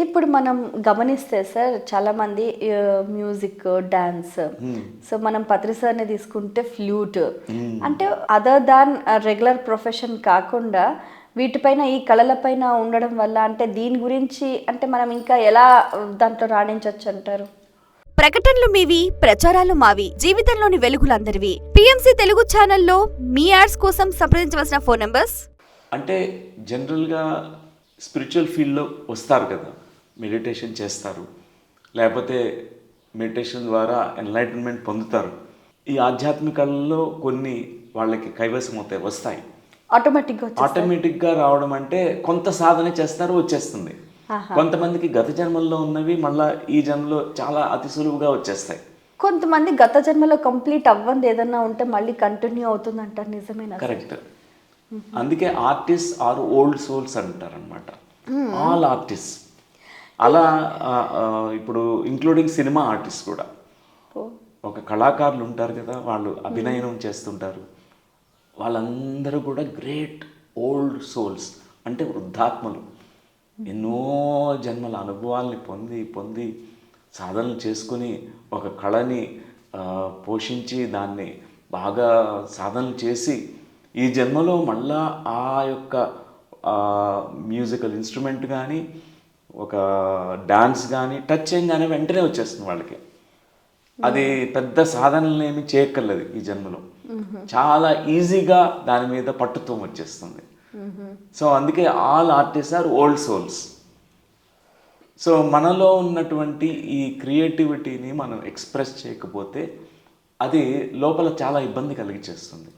అయితే ఇప్పుడు మనం గమనిస్తే సార్ చాలా మంది మ్యూజిక్ డాన్స్ సో మనం పత్రి సార్ని తీసుకుంటే ఫ్లూట్ అంటే అదర్ దాన్ రెగ్యులర్ ప్రొఫెషన్ కాకుండా వీటిపైన ఈ కళలపైన ఉండడం వల్ల అంటే దీని గురించి అంటే మనం ఇంకా ఎలా దాంట్లో రాణించవచ్చు అంటారు? ప్రకటనలు మీవి ప్రచారాలు మావి జీవితంలోని వెలుగులందరివి. పిఎంసి తెలుగు ఛానల్లో మీ యాడ్స్ కోసం సంప్రదించవలసిన ఫోన్ నంబర్స్? అంటే జనరల్గా స్పిరిచువల్ ఫీల్డ్లో వస్తారు కదా. మెడిటేషన్ చేస్తారు. లేకపోతే మెడిటేషన్ ద్వారా ఎన్లైటన్మెంట్ పొందుతారు. ఈ ఆధ్యాత్మికల్లో కొన్ని వాళ్ళకి కైవసం అవుతాయి వస్తాయి. ఆటోమేటిక్గా ఆటోమేటిక్గా రావడం అంటే కొంత సాధన చేస్తారు వచ్చేస్తుంది. కొంతమందికి గత జన్మల్లో ఉన్నవి మళ్ళా ఈ జన్మలో చాలా అతి సులువుగా వచ్చేస్తాయి. కొంతమంది గత జన్మలో కంప్లీట్ అవ్వంది ఏదన్నా ఉంటే మళ్ళీ కంటిన్యూ అవుతుంది అంటారు నిజమేనా? కరెక్ట్. అందుకే ఆర్టిస్ట్ ఆర్ ఓల్డ్ సోల్స్ అంటారు అనమాట ఆల్ ఆర్టిస్ట్. అలా ఇప్పుడు ఇంక్లూడింగ్ సినిమా ఆర్టిస్ట్ కూడా. ఒక కళాకారులు ఉంటారు కదా వాళ్ళు అభినయనం చేస్తుంటారు. వాళ్ళందరూ కూడా గ్రేట్ ఓల్డ్ సోల్స్ అంటే వృద్ధాత్మలు. ఎన్నో జన్మల అనుభవాల్ని పొంది పొంది సాధనలు చేసుకుని ఒక కళని పోషించి దాన్ని బాగా సాధనలు చేసి ఈ జన్మలో మళ్ళా ఆ యొక్క మ్యూజికల్ ఇన్స్ట్రుమెంట్ కానీ ఒక డాన్స్ కానీ టచ్ చేయగానే వెంటనే వచ్చేస్తుంది వాళ్ళకి. అది పెద్ద సాధనలు ఏమి చేయక్కర్లేదు ఈ జన్మలో. చాలా ఈజీగా దాని మీద పట్టుత్వం వచ్చేస్తుంది. సో అందుకే all artist are old souls. So మనలో ఉన్నటువంటి ఈ క్రియేటివిటీని మనం ఎక్స్ప్రెస్ చేయకపోతే అది లోపల చాలా ఇబ్బంది కలిగించేస్తుంది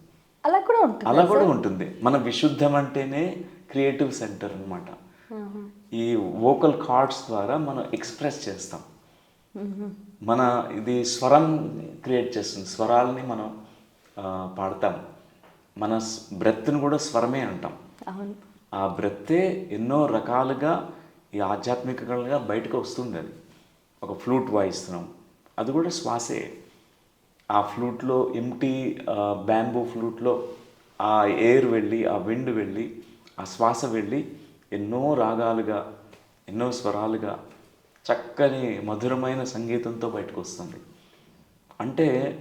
అలా కూడా ఉంటుంది అలా కూడా ఉంటుంది. మన విశుద్ధం అంటేనే క్రియేటివ్ సెంటర్ అన్నమాట. ఈ వోకల్ కార్డ్స్ ద్వారా మనం ఎక్స్ప్రెస్ చేస్తాం. మన ఇది స్వరం క్రియేట్ చేస్తుంది. స్వరాలని మనం పాడతాం. మన బ్రెత్ని కూడా స్వరమే అంటాం. ఆ బ్రెత్తే ఎన్నో రకాలుగా ఈ ఆధ్యాత్మికంగా బయటకు వస్తుంది అది. ఒక ఫ్లూట్ వాయిస్తున్నాం. అది కూడా శ్వాసే. ఆ ఫ్లూట్లో ఎంటీ బ్యాంబూ ఫ్లూట్లో ఆ ఎయిర్ వెళ్ళి ఆ విండ్ వెళ్ళి ఆ శ్వాస వెళ్ళి ఎన్నో రాగాలుగా ఎన్నో స్వరాలుగా చక్కని మధురమైన సంగీతంతో బయటకు వస్తుంది అంటే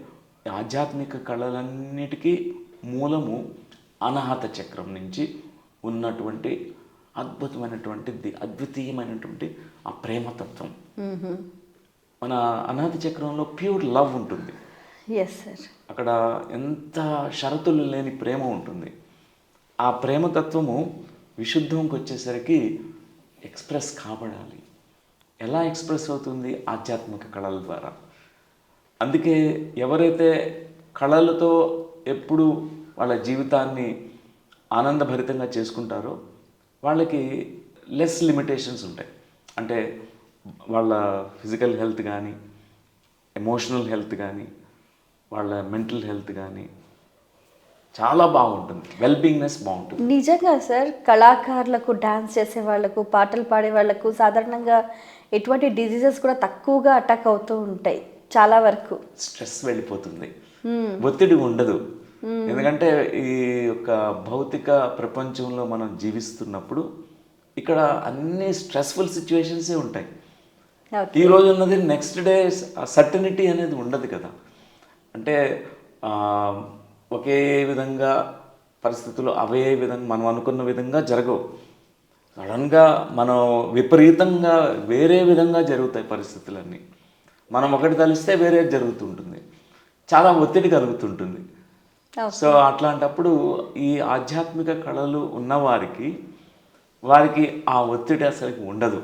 ఆధ్యాత్మిక కళలన్నిటికీ మూలము అనాహత చక్రం నుంచి ఉన్నటువంటి అద్భుతమైనటువంటి ది- అద్వితీయమైనటువంటి ఆ ప్రేమతత్వం. మన అనాథ చక్రంలో ప్యూర్ లవ్ ఉంటుంది. అక్కడ ఎంత షరతులు లేని ప్రేమ ఉంటుంది. ఆ ప్రేమతత్వము విశుద్ధంకి వచ్చేసరికి ఎక్స్ప్రెస్ కాబడాలి. ఎలా ఎక్స్ప్రెస్ అవుతుంది? ఆధ్యాత్మిక కళల ద్వారా. అందుకే ఎవరైతే కళలతో ఎప్పుడు వాళ్ళ జీవితాన్ని ఆనందభరితంగా చేసుకుంటారో వాళ్ళకి లెస్ లిమిటేషన్స్ ఉంటాయి. అంటే వాళ్ళ ఫిజికల్ హెల్త్ కానీ ఎమోషనల్ హెల్త్ కానీ వాళ్ళ మెంటల్ హెల్త్ కానీ చాలా బాగుంటుంది. వెల్ బీయింగ్నెస్ బాగుంటుంది. నిజంగా సార్ కళాకారులకు డాన్స్ చేసే వాళ్ళకు పాటలు పాడే వాళ్ళకు సాధారణంగా ఎటువంటి డిజీజెస్ కూడా తక్కువగా అటాక్ అవుతూ ఉంటాయి చాలా వరకు. స్ట్రెస్ వెళ్ళిపోతుంది. ఒత్తిడి ఉండదు. ఎందుకంటే ఈ యొక్క భౌతిక ప్రపంచంలో మనం జీవిస్తున్నప్పుడు ఇక్కడ అన్ని స్ట్రెస్ఫుల్ సిచ్యువేషన్సే ఉంటాయి. ఈ రోజు ఉన్నది నెక్స్ట్ డే సర్టనిటీ అనేది ఉండదు కదా. అంటే ఒకే విధంగా పరిస్థితులు అవే విధంగా మనం అనుకున్న విధంగా జరగవు. సడన్గా మనం విపరీతంగా వేరే విధంగా జరుగుతాయి పరిస్థితులన్నీ. మనం ఒకటి తలిస్తే వేరే జరుగుతుంటుంది చాలా ఒత్తిడి కలుగుతుంటుంది. సో అట్లాంటప్పుడు ఈ ఆధ్యాత్మిక కళలు ఉన్నవారికి వారికి ఆ ఒత్తిడి అసలు ఉండదు.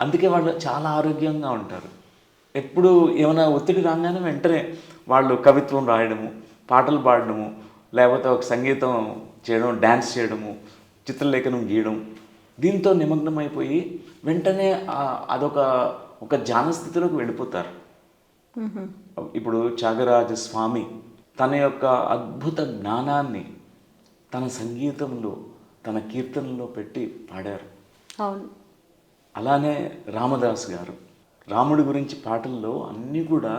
అందుకే వాళ్ళు చాలా ఆరోగ్యంగా ఉంటారు. ఎప్పుడు ఏమైనా ఒత్తిడి రాగానే వెంటనే వాళ్ళు కవిత్వం రాయడము పాటలు పాడడము లేకపోతే ఒక సంగీతం చేయడం డ్యాన్స్ చేయడము చిత్రలేఖనం గీయడం దీంతో నిమగ్నమైపోయి వెంటనే అదొక ఒక ధ్యాన స్థితిలోకి వెళ్ళిపోతారు. ఇప్పుడు త్యాగరాజ స్వామి తన యొక్క అద్భుత జ్ఞానాన్ని తన సంగీతంలో తన కీర్తనలో పెట్టి పాడారు. అవును. అలానే రామదాస్ గారు రాముడి గురించి పాటల్లో అన్నీ కూడా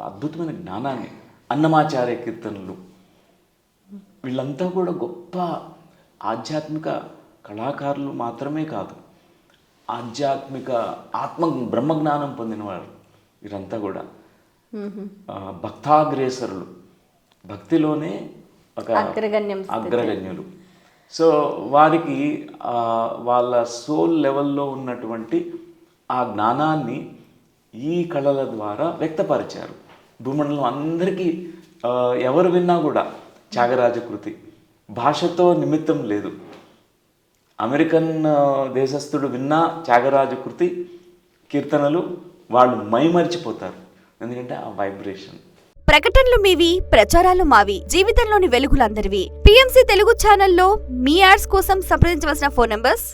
అద్భుతమైన జ్ఞానాన్ని అన్నమాచార్య కీర్తనలు. వీళ్ళంతా కూడా గొప్ప ఆధ్యాత్మిక కళాకారులు మాత్రమే కాదు ఆధ్యాత్మిక ఆత్మ బ్రహ్మజ్ఞానం పొందినవారు వీరంతా కూడా. భక్తాగ్రేసరులు. భక్తిలోనే ఒక అగ్రగణ్యం అగ్రగణ్యులు. సో వారికి వాళ్ళ సోల్ లెవెల్లో ఉన్నటువంటి ఆ జ్ఞానాన్ని ఈ కళల ద్వారా వ్యక్తపరిచారు. భూమండలం అందరికీ ఎవరు విన్నా కూడా త్యాగరాజ కృతి. భాషతో నిమిత్తం లేదు. అమెరికన్ దేశస్థుడు విన్నా త్యాగరాజ కృతి కీర్తనలు వాళ్ళు మైమరిచిపోతారు. ఎందుకంటే ఆ వైబ్రేషన్. ప్రకటనలు మీవి ప్రచారాలు మావి జీవితంలోని వెలుగులందరివి. పిఎంసి తెలుగు ఛానల్లో మీ యాడ్స్ కోసం సంప్రదించవలసిన ఫోన్ నంబర్స్